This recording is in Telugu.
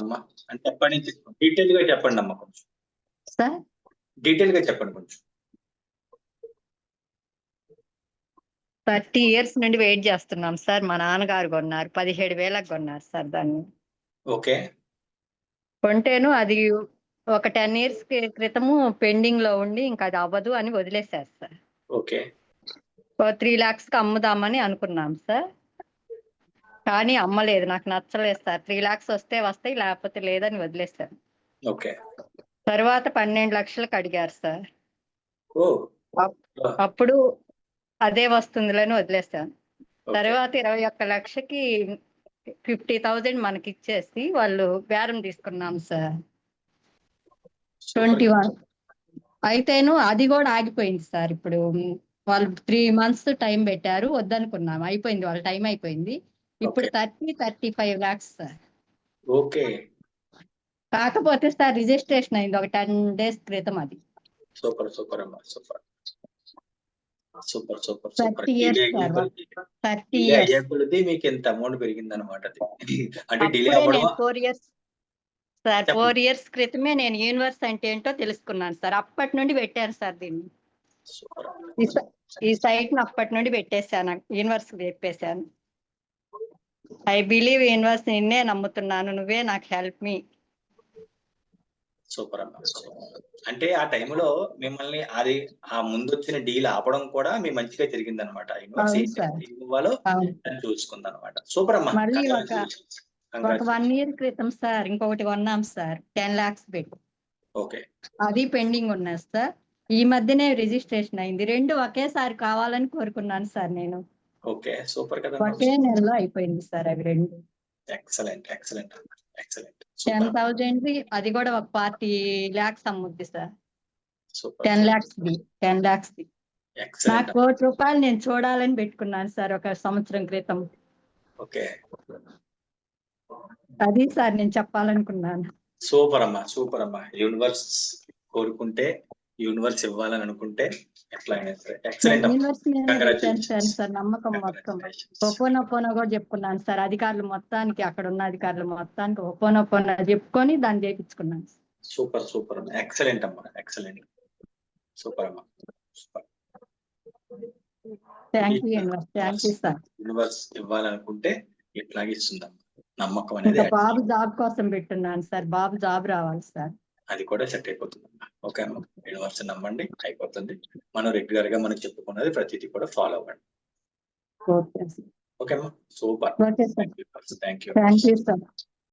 అమ్మా. అంటే ఎప్పటి నుంచి డీటెయిల్గా చెప్పండి అమ్మా కొంచెం. సార్? డీటెయిల్గా చెప్పండి కొంచెం. థర్టీ ఇయర్స్ నుండి వెయిట్ చేస్తున్నాం సార్. మా నాన్నగారు కొన్నారు. పదిహేడు వేలకు కొన్నారు సార్ దాన్ని. ఓకే. కొంటేను అది ఒక టెన్ ఇయర్స్ క్రితము పెండింగ్లో ఉండి ఇంకా అది అవ్వదు అని వదిలేశారు సార్. ఓకే. త్రీ లాక్స్కి అమ్ముదామని అనుకున్నాం సార్. కానీ అమ్మలేదు. నాకు నచ్చలేదు సార్. త్రీ లాక్స్ వస్తే వస్తాయి లేకపోతే లేదని వదిలేశారు. ఓకే. తర్వాత పన్నెండు లక్షలకు అడిగారు సార్. ఓ. అప్పుడు అదే వస్తుందిలని వదిలేశాను. ఓకే. తర్వాత ఇరవై ఒక్క లక్షకి ఫిఫ్టీ థౌజండ్ మనకి ఇచ్చేసి వాళ్ళు బేరం తీసుకున్నాం సార్. Twenty one. అయితేను అది కూడా ఆగిపోయింది సార్. ఇప్పుడు వాళ్ళు త్రీ మంత్స్ టైం పెట్టారు వద్దనుకున్నాం. అయిపోయింది వాళ్ళ టైం అయిపోయింది. ఇప్పుడు. Thirty thirty five lakhs sir. Okay. కాకపోతే సార్ రిజిస్ట్రేషన్ అయింది. ఒక టెన్ డేస్ క్రితం అది. సూపర్ సూపర్ అమ్మా సూపర్. Super super super. కొద్దీ మీకు ఎంత అమౌంట్ పెరిగింది అనమాట అంటే డిలే అవ్వడం four years sir. Four years క్రితమే నేను యూనివర్స్ అంటే ఏంటో తెలుసుకున్నాను సార్. అప్పటి నుండి పెట్టాను సార్ దీన్ని. ఈ సైట్ని అప్పటి నుండి పెట్టేశాను. యూనివర్స్ చెప్పేశాను. ఐ బిలీవ్ యూనివర్స్ నిన్నే నమ్ముతున్నాను నువ్వే నాకు హెల్ప్ మీ సూపర్ అమ్మా అంటే ఆ టైంలో మిమ్మల్ని అది ఆ ముందు వచ్చిన డీల్ ఆపడం కూడా మీ మంచిగా జరిగింది అనమాట. ఇవ్వాలో చూసుకుంది అనమాట సూపర్ అమ్మా. ఒక-. వన్ ఇయర్ క్రితం సార్ ఇంకొకటి కొన్నాం సార్ టెన్ లాక్స్ పెట్టి ఓకే. అది పెండింగ్ ఉన్నది సార్. ఈ మధ్యనే రిజిస్ట్రేషన్ అయింది. రెండు ఒకేసారి కావాలని కోరుకున్నాను సార్ నేను. ఓకే సూపర్ కదా ఒకే నెలలో అయిపోయింది సార్ అవి రెండు. Excellent excellent excellent. Ten thousand అది కూడా ఒక పార్టీ ల్యాక్స్ అమ్ముద్ది సార్. టెన్ ల్యాక్స్ ది టెన్ ల్యాక్స్ ది. నా కోటి రూపాయలు నేను చూడాలని పెట్టుకున్నాను సార్ ఒక సంవత్సరం క్రితం. ఓకే. అది సార్ నేను చెప్పాలనుకున్నాను. సూపర్ అమ్మా సూపర్ అమ్మా. యూనివర్స్ కోరుకుంటే యూనివర్స్ ఇవ్వాలని అనుకుంటే ఎట్లా అయినా సరే. ఎక్సలెంట్ నమ్మకం మొత్తం. కూడా చెప్పుకున్నాను సార్ అధికారులు మొత్తానికి అక్కడ ఉన్న అధికారులు మొత్తానికి ఒప్పోనో చెప్పుకొని దాన్ని చేయించుకున్నాను సూపర్ సూపర్ అమ్మా. ఎక్సలెంట్ అమ్మా. ఎక్సలెంట్ సూపర్ అమ్మా. Super thank you universe thank you sir universe ఇవ్వాలనుకుంటే ఇట్లాగే ఇస్తుందమ్మా నమ్మకం అనేది బాబు జాబ్ కోసం పెట్టున్నాను సార్. బాబు జాబ్ రావాలి సార్. అది కూడా సెట్ అయిపోతుంది ఓకే అమ్మా? యూనివర్స్ నమ్మండి? అయిపోతుంది. మనం రెగ్యులర్గా మనం చెప్పుకున్నది ప్రతిదీ కూడా ఫాలో అవ్వండి. ఓకే అమ్మా? Super. Thank you thank you